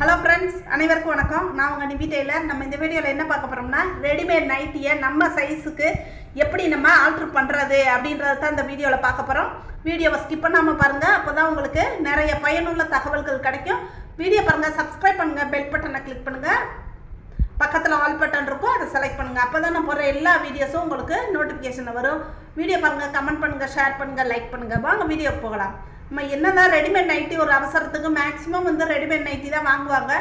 Hello friends அனைவருக்கும் வணக்கம். நான் உங்கள் நிவி டெய்லர் நம்ம இந்த வீடியோவில் என்ன பார்க்க போகிறோம்னா ரெடிமேட் நைட்டியை நம்ம சைஸுக்கு எப்படி நம்ம ஆல்ட்ரு பண்ணுறது அப்படின்றத தான் இந்த வீடியோவில் பார்க்க போகிறோம் வீடியோவை ஸ்கிப் பண்ணாமல் பாருங்கள் அப்போ தான் உங்களுக்கு நிறைய பயனுள்ள தகவல்கள் கிடைக்கும். வீடியோ பாருங்கள் சப்ஸ்கிரைப் பண்ணுங்கள் பெல் பட்டனை கிளிக் பண்ணுங்கள் பக்கத்தில் ஆல் பட்டன் இருக்கும் அதை செலக்ட் பண்ணுங்கள் அப்போ தான் நான் போடுற எல்லா வீடியோஸும் உங்களுக்கு நோட்டிஃபிகேஷன் வரும். வீடியோ பாருங்கள் கமெண்ட் பண்ணுங்கள் ஷேர் பண்ணுங்கள் லைக் பண்ணுங்கள் வாங்க வீடியோ போகலாம். நம்ம என்னதான் ரெடிமேட் நைட்டி ஒரு அவசரத்துக்கு மேக்ஸிமம் வந்து ரெடிமேட் நைட்டி தான் வாங்குவாங்க.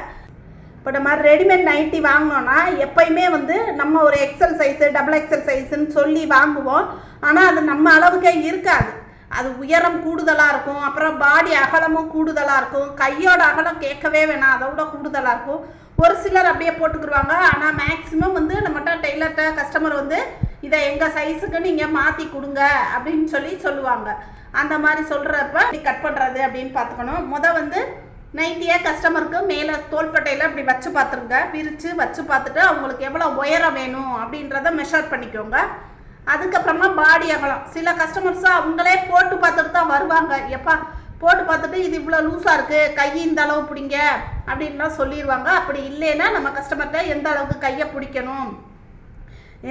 இப்போ நம்ம ரெடிமேட் நைட்டி வாங்கினோன்னா எப்பயுமே வந்து நம்ம ஒரு எக்ஸல் சைஸு டபுள் எக்ஸல் சைஸுன்னு சொல்லி வாங்குவோம். ஆனால் அது நம்ம அளவுக்கே இருக்காது. அது உயரம் கூடுதலாக இருக்கும் அப்புறம் பாடி அகலமும் கூடுதலாக இருக்கும் கையோட அகலம் கேட்கவே வேணாம் அதை விட கூடுதலாக இருக்கும். ஒரு சிலர் அப்படியே போட்டுக்குருவாங்க. ஆனால் மேக்ஸிமம் வந்து நம்மகிட்ட டெய்லர்கிட்ட கஸ்டமர் வந்து இதை எங்கள் சைஸுக்கு நீங்கள் மாற்றி கொடுங்க அப்படின்னு சொல்லி சொல்லுவாங்க. அந்த மாதிரி சொல்கிறப்ப கட் பண்ணுறது அப்படின்னு பார்த்துக்கணும். முத வந்து நைட்டியே கஸ்டமருக்கு மேலே தோள்பட்டையில் இப்படி வச்சு பார்த்துருங்க. விரித்து வச்சு பார்த்துட்டு அவங்களுக்கு எவ்வளோ உயரம் வேணும் அப்படின்றத மெஷர் பண்ணிக்கோங்க. அதுக்கப்புறமா பாடி அகலம். சில கஸ்டமர்ஸாக அவங்களே போட்டு பார்த்துட்டு தான் வருவாங்க. எப்பா போட்டு பார்த்துட்டு இது இவ்வளோ லூஸாக இருக்குது கை இந்த அளவு பிடிங்க அப்படின்லாம் சொல்லிடுவாங்க அப்படி இல்லைன்னா நம்ம கஸ்டமர்கிட்ட எந்த அளவுக்கு கையை பிடிக்கணும்?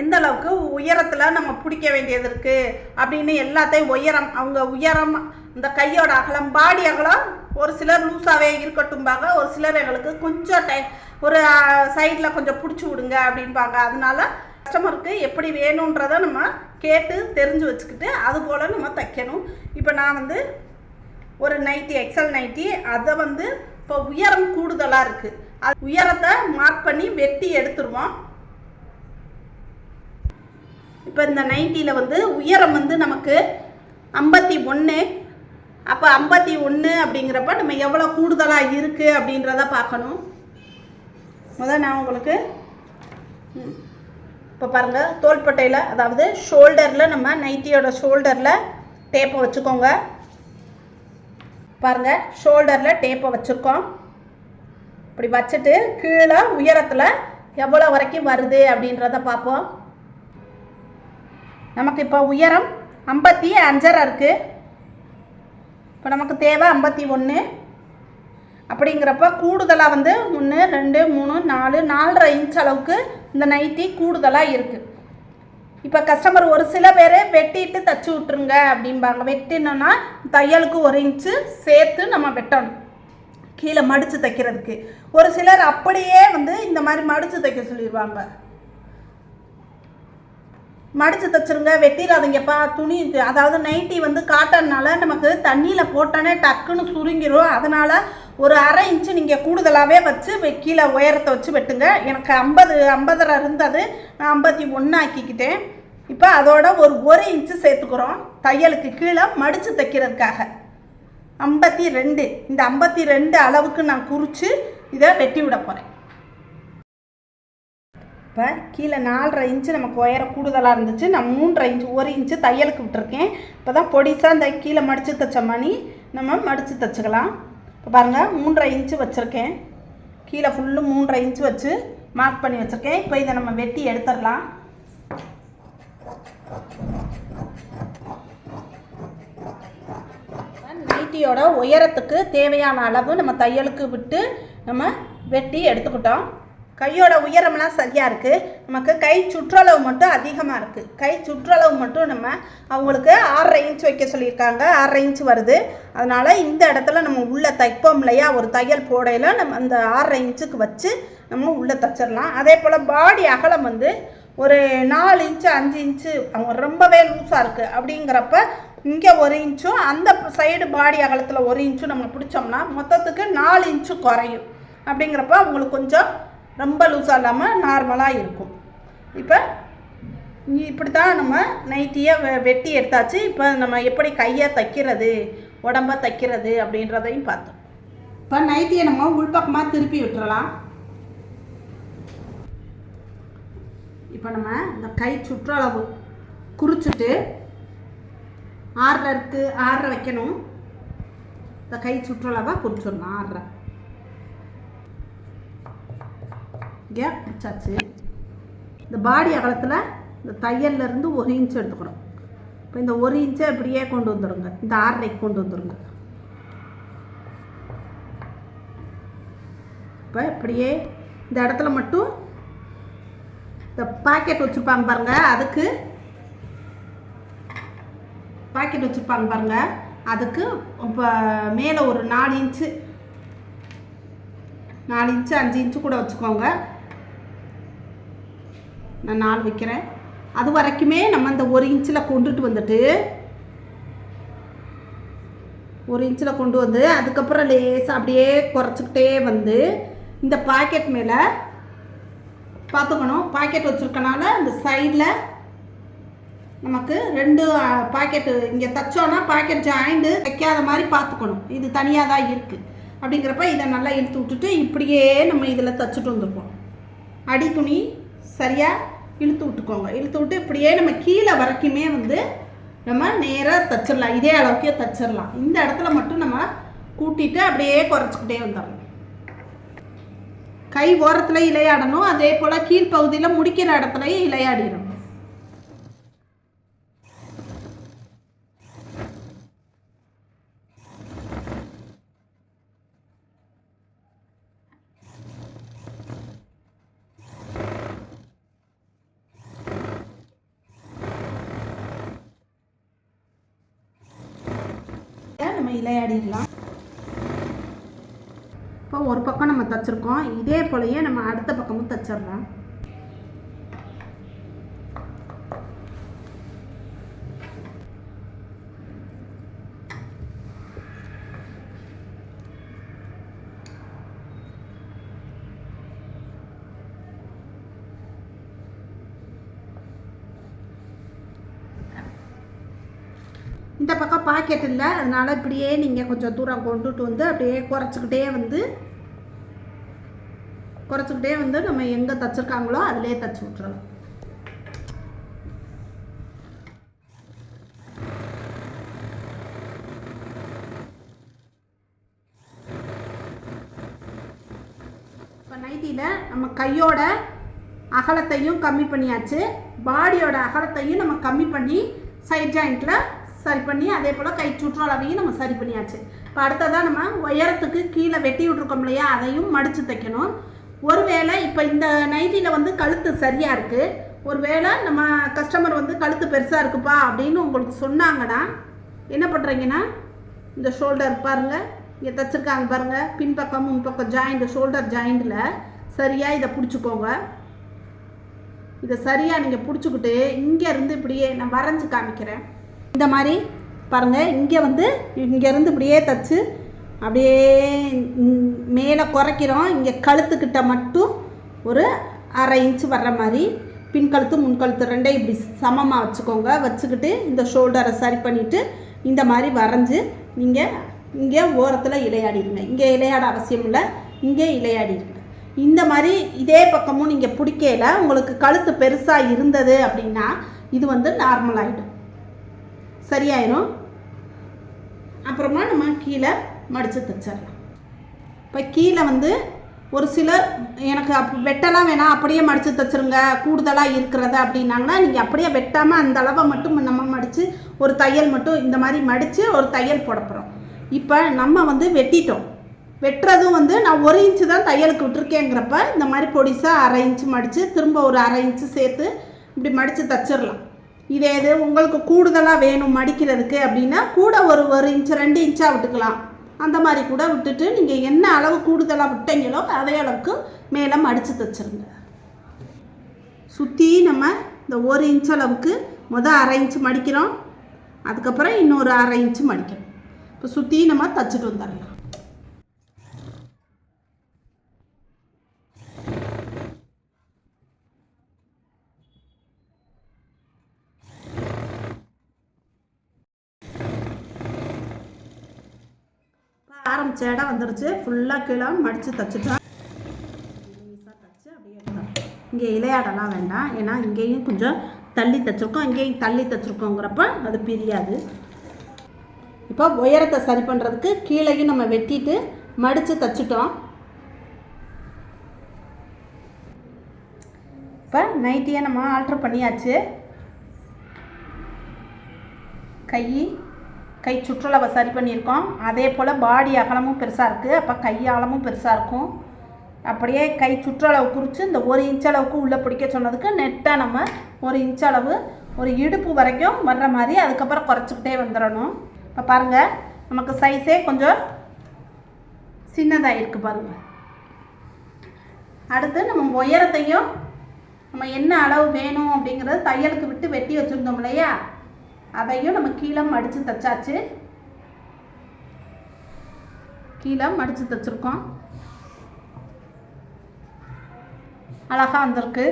எந்த அளவுக்கு உயரத்தில் நம்ம பிடிக்க வேண்டியது இருக்குது அப்படின்னு எல்லாத்தையும் உயரம் அவங்க உயரம் இந்த கையோட அகலம் பாடி அகலம் ஒரு சிலர் லூஸாகவே இருக்கட்டும்பாங்க ஒரு சிலர் எங்களுக்கு கொஞ்சம் டை ஒரு சைடில் கொஞ்சம் பிடிச்சி விடுங்க அப்படின்பாங்க அதனால கஸ்டமருக்கு எப்படி வேணுன்றதை நம்ம கேட்டு தெரிஞ்சு வச்சுக்கிட்டு அது போல் நம்ம தைக்கணும். இப்போ நான் வந்து ஒரு நைட்டி எக்ஸல் நைட்டி அதை வந்து இப்போ உயரம் கூடுதலாக இருக்குது அது உயரத்தை மார்க் பண்ணி வெட்டி எடுத்துருவோம். இப்போ இந்த நைட்டியில் வந்து உயரம் வந்து நமக்கு ஐம்பத்தி ஒன்று அப்போ ஐம்பத்தி ஒன்று அப்படிங்கிறப்ப நம்ம எவ்வளோ கூடுதலாக இருக்குது அப்படின்றத பார்க்கணும். முதல் நான் உங்களுக்கு இப்போ பாருங்கள் தோள்பட்டையில் அதாவது ஷோல்டரில் நம்ம நைட்டியோட ஷோல்டரில் டேப்பை வச்சுக்கோங்க. பாருங்கள் ஷோல்டரில் டேப்பை வச்சுருக்கோம். இப்படி வச்சுட்டு கீழே உயரத்தில் எவ்வளோ வரைக்கும் வருது அப்படின்றத பார்ப்போம். நமக்கு இப்போ உயரம் ஐம்பத்தி அஞ்சரை இருக்குது இப்போ நமக்கு தேவை ஐம்பத்தி ஒன்று. அப்படிங்கிறப்ப கூடுதலாக வந்து ஒன்று ரெண்டு மூணு நாலு நாலரை இன்ச் அளவுக்கு இந்த நைட்டி கூடுதலாக இருக்குது இப்போ கஸ்டமர் ஒரு சில பேர் வெட்டிட்டு தச்சு விட்ருங்க அப்படிம்பாங்க. வெட்டினோன்னா தையலுக்கு ஒரு இன்ச்சு சேர்த்து நம்ம வெட்டணும். கீழே மடித்து தைக்கிறதுக்கு. ஒரு சிலர் அப்படியே வந்து இந்த மாதிரி மடித்து தைக்க சொல்லிடுவாங்க. மடித்து தைச்சிருங்க வெட்டிடாதீங்கப்பா துணி அதாவது நைட்டி வந்து காட்டன்னால நமக்கு தண்ணியில் போட்டோன்னே டக்குன்னு சுருங்கிரும். அதனால் ஒரு அரை இன்ச்சு நீங்கள் கூடுதலாகவே வச்சு கீழே உயரத்தை வச்சு வெட்டுங்க. எனக்கு ஐம்பது ஐம்பதரை இருந்தது. நான் ஐம்பத்தி ஒன்று ஆக்கிக்கிட்டேன். இப்போ அதோட ஒரு ஒரு இன்ச்சு சேர்த்துக்கிறோம். தையலுக்கு கீழே மடித்து தைக்கிறதுக்காக. ஐம்பத்தி ரெண்டு. இந்த ஐம்பத்தி ரெண்டு அளவுக்கு நான் குறித்து இதை வெட்டி விட போகிறேன் இப்போ கீழே நாலரை இன்ச்சு நமக்கு ஒயரம் கூடுதலாக இருந்துச்சு. நான் மூன்றரை இன்ச்சு ஒரு இன்ச்சு தையலுக்கு விட்டுருக்கேன். இப்போ தான் பொடிசாக இந்த கீழே மடித்து தைச்ச மாதிரி நம்ம மடித்து தைச்சிக்கலாம். இப்போ பாருங்கள் மூன்றரை இன்ச்சு வச்சுருக்கேன். கீழே ஃபுல்லு மூன்றரை இன்ச்சு வச்சு மார்க் பண்ணி வச்சுருக்கேன். இப்போ இதை நம்ம வெட்டி எடுத்துடலாம். நைட்டியோட உயரத்துக்கு தேவையான அளவு நம்ம தையலுக்கு விட்டு நம்ம வெட்டி எடுத்துக்கிட்டோம். கையோட உயரம்லாம் சரியாக இருக்குது நமக்கு கை சுற்றளவு மட்டும் அதிகமாக இருக்குது கை சுற்றளவு மட்டும் நம்ம அவங்களுக்கு ஆறரை இன்ச் வைக்க சொல்லியிருக்காங்க. ஆறரை இன்ச் வருது. அதனால் இந்த இடத்துல நம்ம உள்ளே தைப்போம் இல்லையா? ஒரு தையல் போடையில் நம்ம அந்த ஆறரை இன்ச்சுக்கு வச்சு நம்ம உள்ளே தைச்சிடலாம். அதே போல் பாடி அகலம் வந்து ஒரு நாலு இன்ச்சு அஞ்சு இன்ச்சு அவங்க ரொம்பவே லூஸாக இருக்குது அப்படிங்கிறப்ப இங்கே ஒரு இன்ச்சும் அந்த சைடு பாடி அகலத்தில் ஒரு இன்ச்சும் நம்ம பிடிச்சோம்னா மொத்தத்துக்கு நாலு இன்ச்சு குறையும். அப்படிங்கிறப்ப அவங்களுக்கு கொஞ்சம் ரொம்ப லூஸாக இல்லாமல் நார்மலாக இருக்கும். இப்போ இப்படி தான் நம்ம நைட்டியை வெ- வெட்டி எடுத்தாச்சு. இப்போ நம்ம எப்படி கையை தைக்கிறது உடம்ப தைக்கிறது அப்படின்றதையும் பார்த்தோம். இப்போ நைட்டியை நம்ம உள்பக்கமாக திருப்பி விட்டுறலாம். இப்போ நம்ம இந்த கை சுற்றளவு குறிச்சிட்டு ஆறரை இருக்குது ஆறரை வைக்கணும். இந்த கை சுற்றளவாக குறிச்சிடலாம் ஆறரை இங்கே பிடிச்சாச்சு இந்த பாடி அகலத்தில் இந்த தையல்ல இருந்து ஒரு இன்ச் எடுத்துக்கிறோம் இப்போ இந்த ஒரு இன்ச்சை இப்படியே கொண்டு வந்துடுங்க இந்த ஆறரைக்கு கொண்டு வந்துடுங்க இப்போ இப்படியே இந்த இடத்துல மட்டும் இந்த பாக்கெட் வச்சுருப்பாங்க பாருங்கள் அதுக்கு பாக்கெட் வச்சுருப்பாங்க பாருங்க. அதுக்கு இப்போ மேலே ஒரு நாலு இன்ச்சு நாலு இன்ச்சு அஞ்சு இன்ச்சு கூட வச்சுக்கோங்க. நான் நாலு வைக்கிறேன். அது வரைக்குமே நம்ம இந்த ஒரு இன்ச்சில் கொண்டுட்டு வந்துட்டு ஒரு இன்ச்சில் கொண்டு வந்து அதுக்கப்புறம் லேசாக அப்படியே குறைச்சிக்கிட்டே வந்து இந்த பாக்கெட் மேலே பார்த்துக்கணும். பாக்கெட் வச்சுருக்கனால இந்த சைடில் நமக்கு ரெண்டு பாக்கெட்டு இங்கே தைச்சோன்னா பாக்கெட் ஜாயிண்டு தைக்காத மாதிரி பார்த்துக்கணும். இது தனியாக தான் இருக்குது அப்படிங்கிறப்ப இதை நல்லா இழுத்து விட்டுட்டு இப்படியே நம்ம இதில் தைச்சிட்டு வந்துருப்போம் அடி துணி சரியாக இழுத்து விட்டுக்கோங்க. இழுத்து விட்டு இப்படியே நம்ம கீழே வரைக்குமே வந்து நம்ம நேராக தச்சிடலாம் இதே அளவுக்கே தச்சிடலாம் இந்த இடத்துல மட்டும் நம்ம கூட்டிட்டு அப்படியே குறைச்சிக்கிட்டே வந்துடலாம். கை ஓரத்தில் இலையாடணும். அதே போல் கீழ்ப்பகுதியில் முடிக்கிற இடத்துலையும் இலையாடிடணும். விளையாடிடலாம். இப்போ ஒரு பக்கம் நம்ம தைச்சிருக்கோம். இதே போலயே நம்ம அடுத்த பக்கமும் தைச்சிடலாம். இந்த பக்கம் பாக்கெட் இல்லை. அதனால் இப்படியே நீங்கள் கொஞ்சம் தூரம் கொண்டுட்டு வந்து அப்படியே குறைச்சிக்கிட்டே வந்து குறைச்சிக்கிட்டே வந்து நம்ம எங்கே தைச்சிருக்காங்களோ அதிலே தச்சு விட்றலாம் இப்போ நைட்டியில் நம்ம கையோட அகலத்தையும் கம்மி பண்ணியாச்சு. பாடியோட அகலத்தையும் நம்ம கம்மி பண்ணி சைட் ஜாயிண்ட்டில் சரி பண்ணி அதே போல் கை சுற்றளவையும் நம்ம சரி பண்ணியாச்சு. இப்போ அடுத்ததாக நம்ம உயரத்துக்கு கீழே வெட்டி விட்ருக்கோம் இல்லையா? அதையும் மடித்து தைக்கணும். ஒருவேளை இப்போ இந்த நைட்டியில் வந்து கழுத்து சரியாக இருக்குது ஒருவேளை நம்ம கஸ்டமர் வந்து கழுத்து பெருசாக இருக்குப்பா அப்படின்னு உங்களுக்கு சொன்னாங்கன்னா என்ன பண்ணுறீங்கன்னா இந்த ஷோல்டர் பாருங்கள் இங்கே தைச்சிருக்காங்க பாருங்கள் பின்பக்கம் முன்பக்கம் ஜாயிண்ட் ஷோல்டர் ஜாயிண்டில் சரியாக இதை பிடிச்சிக்கோங்க. இதை சரியாக நீங்கள் பிடிச்சிக்கிட்டு இங்கேருந்து இப்படியே நான் வரைஞ்சி காமிக்கிறேன். இந்த மாதிரி பாருங்கள் இங்கே வந்து இங்கேருந்து இப்படியே தச்சு அப்படியே மேலே குறைக்கிறோம். இங்கே கழுத்துக்கிட்ட மட்டும் ஒரு அரை இன்ச்சு வர்ற மாதிரி பின் கழுத்து முன் கழுத்து ரெண்டையும் இப்படி சமமாக வச்சுக்கோங்க. வச்சுக்கிட்டு இந்த ஷோல்டரை சரி பண்ணிவிட்டு இந்த மாதிரி வரைஞ்சி நீங்கள் இங்கே ஓரத்தில் இலையாடிடுங்க. இங்கே இலையாட அவசியம் இல்லை இங்கே இலையாடிடுங்க. இந்த மாதிரி இதே பக்கமும் நீங்கள் பிடிக்கல உங்களுக்கு கழுத்து பெருசாக இருந்தது அப்படின்னா இது வந்து நார்மல் ஆகிடும் சரியாயிரும். அப்புறமா நம்ம கீழே மடித்து தைச்சிடலாம். இப்போ கீழே வந்து ஒரு சிலர் எனக்கு அப் வெட்டலாம் வேணாம் அப்படியே மடித்து தைச்சிருங்க கூடுதலாக இருக்கிறது அப்படின்னாங்கன்னா நீங்கள் அப்படியே வெட்டாமல் அந்த அளவை மட்டும் நம்ம மடித்து ஒரு தையல் மட்டும் இந்த மாதிரி மடித்து ஒரு தையல் போட போகிறோம் இப்போ நம்ம வந்து வெட்டிட்டோம். வெட்டுறதும் வந்து நான் ஒரு இன்ச்சு தான் தையலுக்கு விட்டுருக்கேங்கிறப்ப இந்த மாதிரி பொடிசாக அரை இன்ச்சு மடித்து திரும்ப ஒரு அரை இன்ச்சு சேர்த்து இப்படி மடித்து தச்சிடலாம். இதே இது உங்களுக்கு கூடுதலாக வேணும் மடிக்கிறதுக்கு அப்படின்னா கூட ஒரு ஒரு இன்ச்சு ரெண்டு இன்ச்சாக விட்டுக்கலாம். அந்த மாதிரி கூட விட்டுட்டு நீங்கள் என்ன அளவு கூடுதலாக விட்டீங்களோ அதே அளவுக்கு மேலே மடித்து தைச்சிருங்க. சுற்றி நம்ம இந்த ஒரு இன்ச் அளவுக்கு மொதல் அரை இன்ச்சு மடிக்கிறோம். அதுக்கப்புறம் இன்னொரு அரை இன்ச்சு மடிக்கிறோம் இப்போ சுற்றி நம்ம தச்சுட்டு வந்துடலாம். ஆரம்பிச்ச இடம் வந்துருச்சு. ஃபுல்லாக கீழே மடித்து தச்சுட்டோம் லேசாக தச்சு அப்படியே இங்கே இலையாடலாம் வேண்டாம். ஏன்னா இங்கேயும் கொஞ்சம் தள்ளி தச்சிருக்கோம். இங்கேயும் தள்ளி தைச்சிருக்கோங்கிறப்ப அது பிரியாது. இப்போ உயரத்தை சரி பண்ணுறதுக்கு கீழேயும் நம்ம வெட்டிட்டு மடித்து தைச்சிட்டோம். இப்போ நைட்டியை நம்ம ஆல்ட்ரு பண்ணியாச்சு. கை கை சுற்றுலாவை சரி பண்ணியிருக்கோம். அதே போல் பாடி அகலமும் பெருசாக இருக்குது அப்போ கை அகலமும் பெருசாக இருக்கும். அப்படியே கை சுற்றளவு குறித்து இந்த ஒரு இன்ச் அளவுக்கு உள்ளே பிடிக்க சொன்னதுக்கு நெட்டாக நம்ம ஒரு இன்ச் அளவு ஒரு இடுப்பு வரைக்கும் வர்ற மாதிரி அதுக்கப்புறம் குறைச்சிக்கிட்டே வந்துடணும். இப்போ பாருங்கள் நமக்கு சைஸே கொஞ்சம் சின்னதாக இருக்குது பாருங்கள் அடுத்து நம்ம உயரத்தையும் நம்ம என்ன அளவு வேணும் அப்படிங்கிறது தையலுக்கு விட்டு வெட்டி வச்சுருந்தோம் இல்லையா? அதையும் நம்ம கீழே மடித்து தைச்சாச்சு. கீழே மடித்து தைச்சிருக்கோம். அழகாக வந்திருக்கு.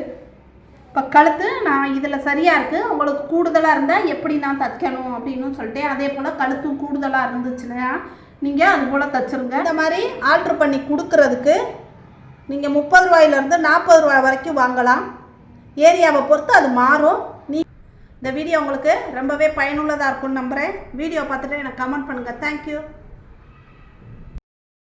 இப்போ கழுத்து நான் இதில் சரியாக இருக்குது உங்களுக்கு கூடுதலாக இருந்தால் எப்படி நான் தைக்கணும் அப்படின்னு சொல்லிட்டு அதே போல் கழுத்தும் கூடுதலாக இருந்துச்சுன்னா நீங்கள் அது போல் தைச்சிருங்க. இந்த மாதிரி ஆல்ட்ரு பண்ணி கொடுக்கறதுக்கு நீங்கள் முப்பது ரூபாயிலேருந்து நாற்பது ரூபாய் வரைக்கும் வாங்கலாம். ஏரியாவை பொறுத்து அது மாறும். நீ இந்த வீடியோ உங்களுக்கு ரொம்பவே பயனுள்ளதாக இருக்கும்னு நம்புகிறேன் வீடியோ பார்த்துட்டு எனக்கு கமெண்ட் பண்ணுங்கள் தேங்க்யூ